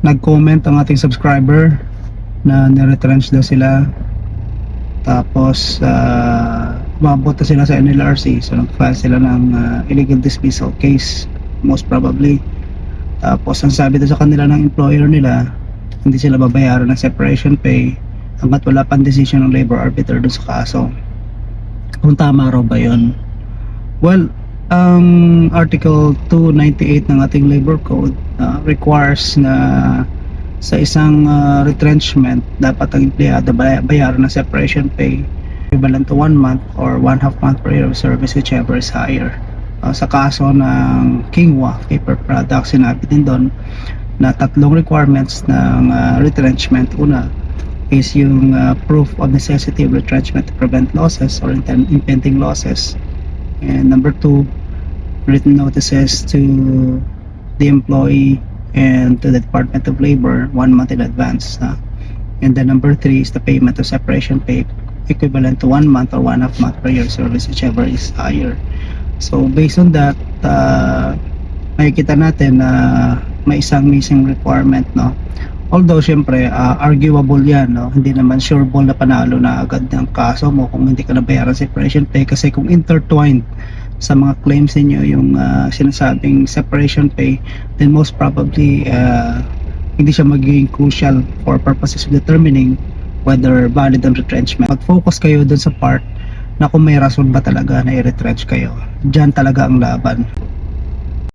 nag-comment ang ating subscriber na niretrench daw sila. Tapos uh, umabot na sila sa NLRC so nag-file sila ng ah, illegal dismissal case most probably. Tapos ang sabi sa kanila ng employer nila hindi sila babayaran ng separation pay hanggat wala pang decision ng labor arbiter doon sa kaso. Kung tama raw ba yun? Well ang article 298 ng ating labor code uh, requires na sa isang uh, retrenchment dapat ang empleyado bay- bayaran ng separation pay equivalent to one month or one half month per year of service whichever is higher. Uh, sa kaso ng Kingwa paper products sinabi din doon na tatlong requirements ng uh, retrenchment. Una is yung uh, proof of necessity of retrenchment to prevent losses or impending losses. And number two written notices to the employee and to the Department of Labor one month in advance uh, and then number three is the payment of separation pay equivalent to one month or one half month year service whichever is higher. So based on that uh, makikita natin na may isang missing requirement no? Although syempre uh, arguable yan no? Hindi naman sureball na panalo na agad ng kaso mo kung hindi ka nabayaran separation pay kasi kung intertwined sa mga claims ninyo yung uh, sinasabing separation pay then most probably uh, hindi siya magiging crucial for purposes of determining whether valid ang retrenchment. Mag-focus kayo dun sa part na kung may rason ba talaga na i-retrench kayo. Dyan talaga ang laban